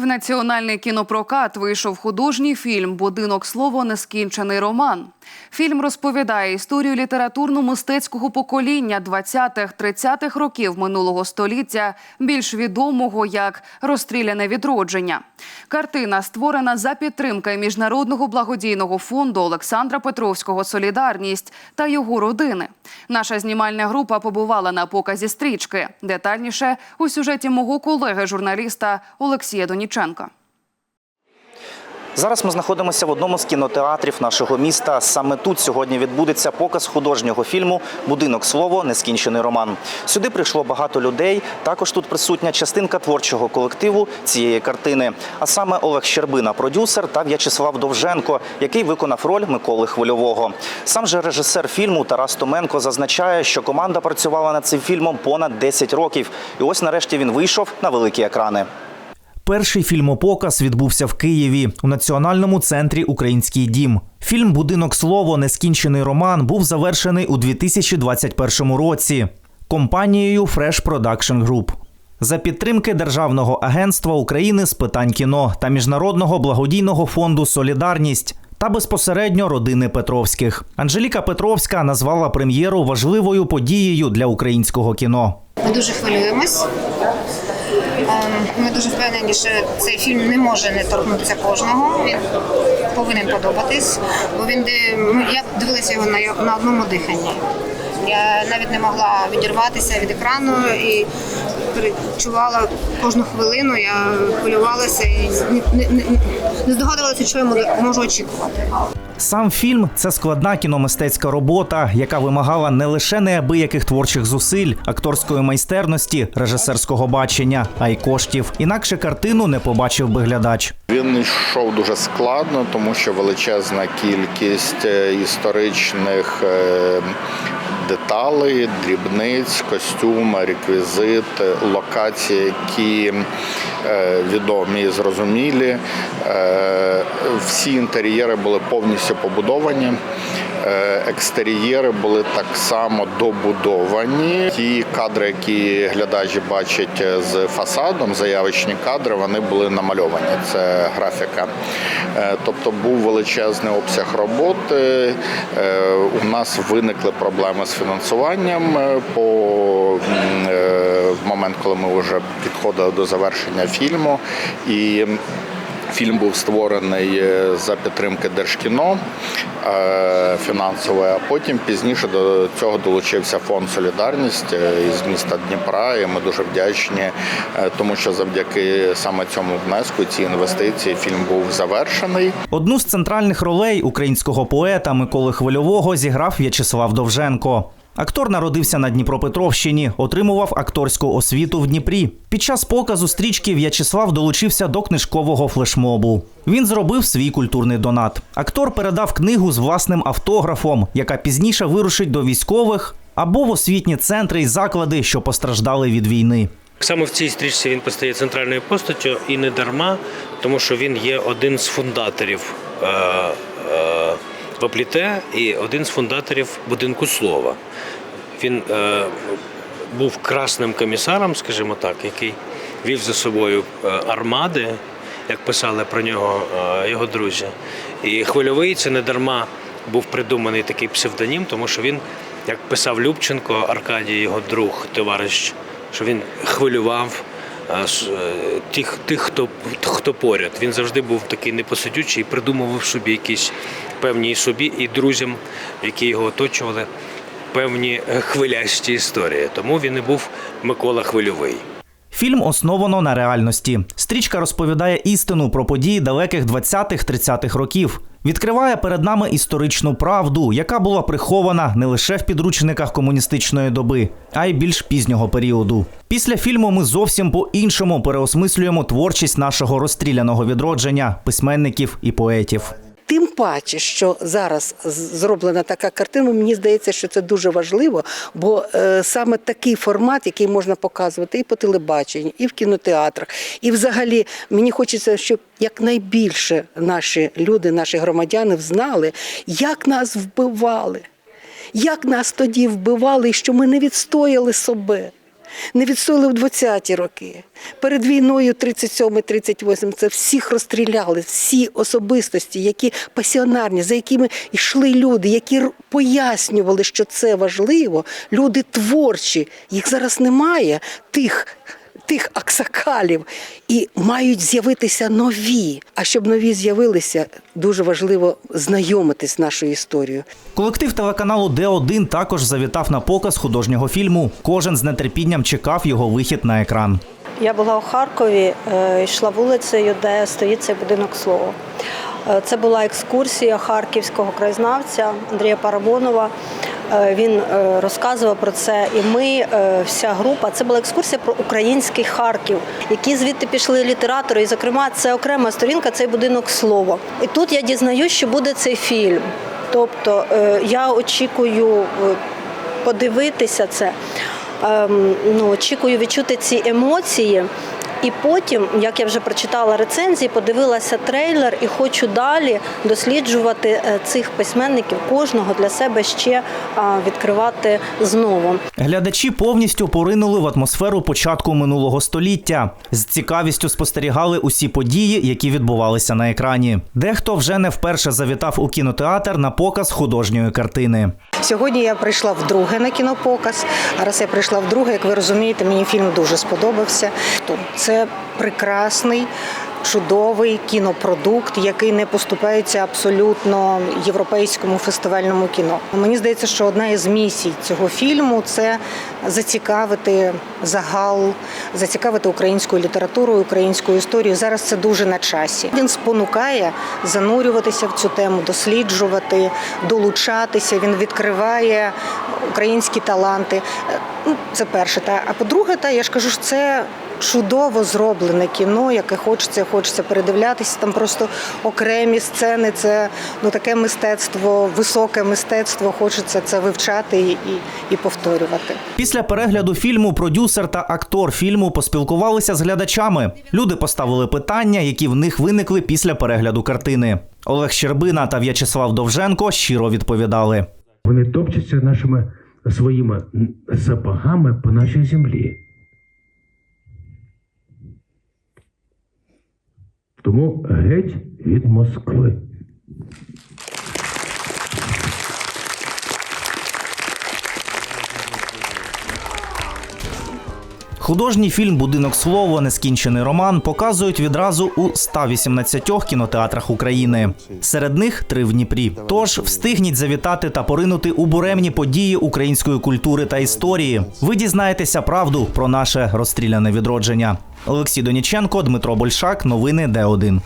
В національний кінопрокат вийшов художній фільм Будинок слово нескінчений роман. Фільм розповідає історію літературно-мистецького покоління 20-30-х років минулого століття, більш відомого як розстріляне відродження. Картина створена за підтримки міжнародного благодійного фонду Олександра Петровського Солідарність та його родини. Наша знімальна група побувала на показі стрічки. Детальніше у сюжеті мого колеги журналіста Олексія Доніченка. Зараз ми знаходимося в одному з кінотеатрів нашого міста. Саме тут сьогодні відбудеться показ художнього фільму Будинок слово нескінчений роман. Сюди прийшло багато людей. Також тут присутня частинка творчого колективу цієї картини. А саме Олег Щербина, продюсер, та В'ячеслав Довженко, який виконав роль Миколи Хвильового. Сам же режисер фільму Тарас Томенко зазначає, що команда працювала над цим фільмом понад 10 років. І ось нарешті він вийшов на великі екрани. Перший фільмопоказ відбувся в Києві у національному центрі Український дім. Фільм Будинок слово нескінчений роман був завершений у 2021 році компанією Fresh Production Group. За підтримки Державного агентства України з питань кіно та Міжнародного благодійного фонду Солідарність та безпосередньо родини Петровських. Анжеліка Петровська назвала прем'єру важливою подією для українського кіно. Ми дуже хвилюємось. Ем, Ми дуже впевнені, що цей фільм не може не торкнутися кожного. Він повинен подобатись, бо він ну, я дивилася його на, одному диханні. Я навіть не могла відірватися від екрану і перечувала кожну хвилину. Я хвилювалася і не, здогадувалася, що я можу очікувати. Сам фільм це складна кіномистецька робота, яка вимагала не лише неабияких творчих зусиль, акторської майстерності, режисерського бачення, а й коштів. Інакше картину не побачив би глядач. Він йшов дуже складно, тому що величезна кількість е, історичних е, деталей, дрібниць, костюми, реквізит, е, локації, які е, відомі і зрозумілі. Е, Всі інтер'єри були повністю побудовані. Е, Екстер'єри були так само добудовані. Ті кадри, які глядачі бачать з фасадом, заявочні кадри, вони були намальовані. Це графіка. Е, Тобто був величезний обсяг роботи. Е, У нас виникли проблеми з фінансуванням е, по е, в момент, коли ми вже підходили до завершення фільму. І Фільм був створений е, за підтримки Держкіно е, фінансової, а потім пізніше до цього долучився фонд Солідарність е, із міста Дніпра. І ми дуже вдячні, тому що завдяки саме цьому внеску, цій інвестиції, фільм був завершений. Одну з центральних ролей українського поета Миколи Хвильового зіграв В'ячеслав Довженко. Актор народився на Дніпропетровщині, отримував акторську освіту в Дніпрі. Під час показу стрічки В'ячеслав долучився до книжкового флешмобу. Він зробив свій культурний донат. Актор передав книгу з власним автографом, яка пізніше вирушить до військових або в освітні центри і заклади, що постраждали від війни. Саме в цій стрічці він постає центральною постаттю і не дарма, тому що він є один з фундаторів е, е, Вапліте і один з фундаторів будинку слова. Він е, був красним комісаром, скажімо так, який вів за собою е, армади, як писали про нього е, його друзі. І хвильовий це не дарма був придуманий такий псевдонім, тому що він, як писав Любченко, Аркадій, його друг, товариш, що він хвилював е, е, тих, тих хто, хто поряд. Він завжди був такий непосидючий і придумував собі якісь певні і собі, і друзям, які його оточували, певні е, хвилясті історії. Тому він і був Микола Хвильовий. Фільм основано на реальності. Стрічка розповідає істину про події далеких 20-30-х років. Відкриває перед нами історичну правду, яка була прихована не лише в підручниках комуністичної доби, а й більш пізнього періоду. Після фільму ми зовсім по-іншому переосмислюємо творчість нашого розстріляного відродження, письменників і поетів. Тим паче, що зараз зроблена така картина, мені здається, що це дуже важливо, бо е, саме такий формат, який можна показувати і по телебаченню, і в кінотеатрах, і взагалі мені хочеться, щоб якнайбільше наші люди, наші громадяни знали, як нас вбивали, як нас тоді вбивали, і що ми не відстояли себе. Не відстояли в 20-ті роки. Перед війною 37-38 це всіх розстріляли, всі особистості, які пасіонарні, за якими йшли люди, які пояснювали, що це важливо. Люди творчі. Їх зараз немає, тих. Тих аксакалів і мають з'явитися нові. А щоб нові з'явилися, дуже важливо знайомитись з нашою історією. Колектив телеканалу Д1 також завітав на показ художнього фільму. Кожен з нетерпінням чекав його вихід на екран. Я була у Харкові, е, йшла вулицею, де стоїть цей будинок слова. Е, Це була екскурсія харківського краєзнавця Андрія Парабонова. Е, Він е, розказував про це, і ми, е, вся група, це була екскурсія про український Харків, які звідти пішли літератори. І, зокрема, це окрема сторінка, цей будинок слова. І тут я дізнаюсь, що буде цей фільм. Тобто я очікую подивитися це. Ем, ну, очікую відчути ці емоції. І потім, як я вже прочитала рецензії, подивилася трейлер і хочу далі досліджувати е, цих письменників, кожного для себе ще відкривати знову. Глядачі повністю поринули в атмосферу початку минулого століття. З цікавістю спостерігали усі події, які відбувалися на екрані. Дехто вже не вперше завітав у кінотеатр на показ художньої картини. Сьогодні я прийшла вдруге на кінопоказ. А раз я прийшла вдруге, як ви розумієте, мені фільм дуже сподобався. Це прекрасний. Чудовий кінопродукт, який не поступається абсолютно європейському фестивальному кіно. Мені здається, що одна із місій цього фільму це зацікавити загал, зацікавити українською літературою, українською історією. Зараз це дуже на часі. Він спонукає занурюватися в цю тему, досліджувати, долучатися. Він відкриває українські таланти. Е, ну, Це перше. Та а по-друге, та я ж кажу, що це чудово зроблене кіно, яке хочеться, хочеться передивлятися. Там просто окремі сцени. Це ну таке мистецтво, високе мистецтво. Хочеться це вивчати і, і повторювати. Після перегляду фільму продюсер та актор фільму поспілкувалися з глядачами. Люди поставили питання, які в них виникли після перегляду картини. Олег Щербина та В'ячеслав Довженко щиро відповідали. Вони топчуться нашими своїми сапогами по нашій землі. Тому геть від Москви. Художній фільм Будинок слово нескінчений роман показують відразу у 118 кінотеатрах України. Серед них три в Дніпрі. Тож встигніть завітати та поринути у буремні події української культури та історії. Ви дізнаєтеся правду про наше розстріляне відродження. Олексій Доніченко, Дмитро Большак, новини Д1.